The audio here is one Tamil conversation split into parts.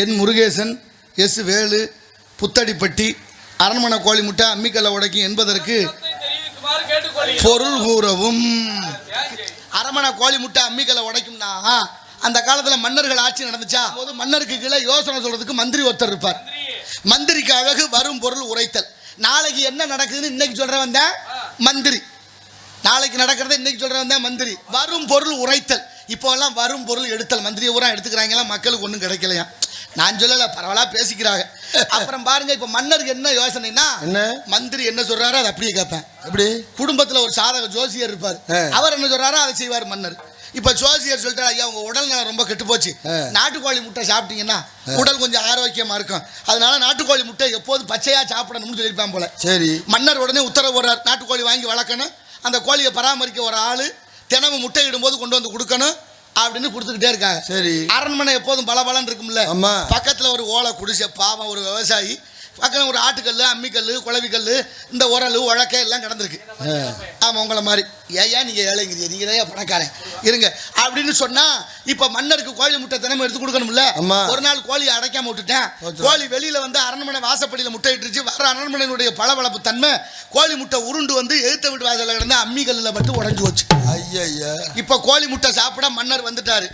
என் முருகேசன் எஸ் வேலு புத்தடிப்பட்டி அரண்மனை கோழி முட்டை அம்மிக்கல்ல உடைக்கும் என்பதற்கு பொருள் கூறவும். அரண்மனை கோழி முட்டை அம்மிக்கல்ல உடைக்கும்னா அந்த காலத்துல மன்னர்கள் ஆட்சி நடந்துச்சா? போது மன்னருக்கு கீழே யோசனை சொல்றதுக்கு மந்திரி ஒருத்தர் இருப்பார். மந்திரிக்கு அழகு வரும் பொருள் உரைத்தல். நாளைக்கு என்ன நடக்குதுன்னு இன்னைக்கு சொல்ற வந்தேன் மந்திரி. நாளைக்கு நடக்கிறத இன்னைக்கு சொல்ற வந்தேன் மந்திரி. வரும் பொருள் உரைத்தல். இப்போ எல்லாம் வரும் பொருள் எடுத்தல். மந்திரி ஊரா எடுத்துக்கிறாங்களாம் மக்களுக்கு ஒன்றும் கிடைக்கலையா? நான் சொல்லல பரவாயில்ல பேசிக்கிறாங்க. அப்புறம் பாருங்க இப்போ மன்னருக்கு என்ன யோசனைனா என்ன? மந்திரி என்ன சொல்றாரோ அதை அப்படியே கேட்பேன். எப்படி? குடும்பத்துல ஒரு சாதக ஜோசியர் இருப்பார். அவர் என்ன சொல்றாரோ அதை செய்வார் மன்னர். இப்ப ஜோசியர் சொல்லிட்டாரு ஐயா உங்க உடல் நலம் ரொம்ப கெட்டு போச்சு. நாட்டுக்கோழி முட்டை சாப்பிட்டீங்கன்னா உடல் கொஞ்சம் ஆரோக்கியமா இருக்கும். அதனால நாட்டுக்கோழி முட்டை எப்போதும் பச்சையா சாப்பிடணும்னு சொல்லியிருப்பான் போல. சரி. மன்னர் உடனே உத்தரவு போடுறார் நாட்டுக்கோழி வாங்கி வளர்க்கணும். அந்த கோழியை பராமரிக்க ஒரு ஆளு தினமும் முட்டை இடும்போது கொண்டு வந்து கொடுக்கணும். அப்படின்னு கொடுத்துக்கிட்டே இருக்காங்க. சரி. அரண்மனை எப்போதும் பளபளன்னு இருக்கும்ல. ஆமா. பக்கத்துல ஒரு ஓலை குடிசை பாவம் ஒரு விவசாயி பக்கத்துல ஒரு ஆட்டுக்கல் அம்மிக்கல் குளவிக்கல் இந்த உரல் உழக்க எல்லாம் கிடந்திருக்கு. ஆமா உங்களை மாதிரி. ஏன் ஏன் நீங்க ஏழைங்கிறீங்க. நீங்க தான் பணக்காரன். இருங்க. அப்படின்னு சொன்னா இப்ப மன்னருக்கு கோழி முட்டை தினமும் எடுத்து கொடுக்கணும்ல. ஒரு நாள் கோழி அடைக்காம விட்டுட்டேன். கோழி வெளியில வந்து அரண்மனை வாசப்படியில முட்டை இட்டுருச்சு வர அரண்மனையினுடைய பளபளப்பு தன்மை கோழி முட்டை உருண்டு வந்து எழுத்த வீட்டு வாசல்ல கிடந்து அம்மி கல்லில் மட்டும் உடஞ்சு போச்சு. ஐயா இப்ப கோழி முட்டை சாப்பிட மன்னர் வந்துட்டாரு.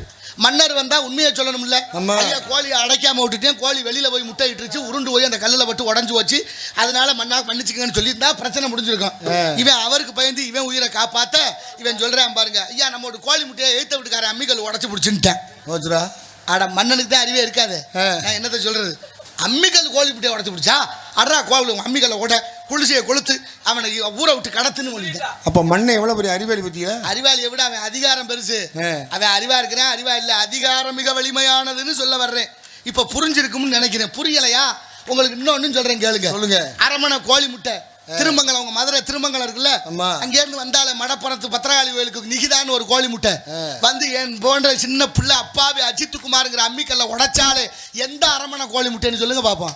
மன்னர் வந்தா உண்மையை சொல்லணும்ல. ஐயா கோழியை அடைக்காம விட்டுட்டேன். கோழி வெளியில போய் முட்டை இட்டுருச்சு உருண்டு போய் அந்த கல்லில் பட்டு உடஞ்சு வச்சு அதனால மண்ணா மன்னிச்சுக்கங்கன்னு சொல்லியிருந்தா பிரச்சனை முடிஞ்சிருக்கும். இவன் அவருக்கு பயந்து இவன் உயிரை காப்பாத்த இவன் சொல்றான் பாருங்க. ஐயா நம்மளோட கோழி முட்டையை எழுத்த வீட்டுக்கார அம்மிக்கல் உடச்சு பிடிச்சுட்டேன் போச்சுடா அட மன்னனுக்கு தான் அறிவே இருக்காது. நான் என்னத்த சொல்றது? அம்மிக்கல் கோழி முட்டையை உடச்சு பிடிச்சா அட்ரா கோழி அம்மிக்கல்லை உட குளிசையை கொளுத்து அவனை ஊரை விட்டு கடத்துன்னு சொல்லிட்டேன் அப்ப மண்ணை எவ்வளவு பெரிய அறிவாளி பத்தியா? அறிவாளியை விட அவன் அதிகாரம் பெருசு. அவன் அறிவா இருக்கிறான் அறிவா இல்ல அதிகாரம் மிக வலிமையானதுன்னு சொல்ல வர்றேன். இப்ப புரிஞ்சிருக்கும்னு நினைக்கிறேன். புரியலையா? உங்களுக்கு இன்னொன்னு சொல்றேன் கேளுங்க. சொல்லுங்க. அரமனை கோழி முட்டை. திருமங்கலம் உங்க மதுரை திருமங்கலம் இருக்குல்ல. அங்க இருந்து வந்தாலே மடப்புறத்து பத்திரகாளி கோயிலுக்கு நிகிதான்னு ஒரு கோழி முட்டை. வந்து என் போன்ற சின்ன பிள்ளை அப்பாவி அஜித் குமாருங்கிற அம்மிக்கல்ல உடைச்சாலே எந்த அரமனை கோழி முட்டைன்னு சொல்லுங்க பாப்போம்.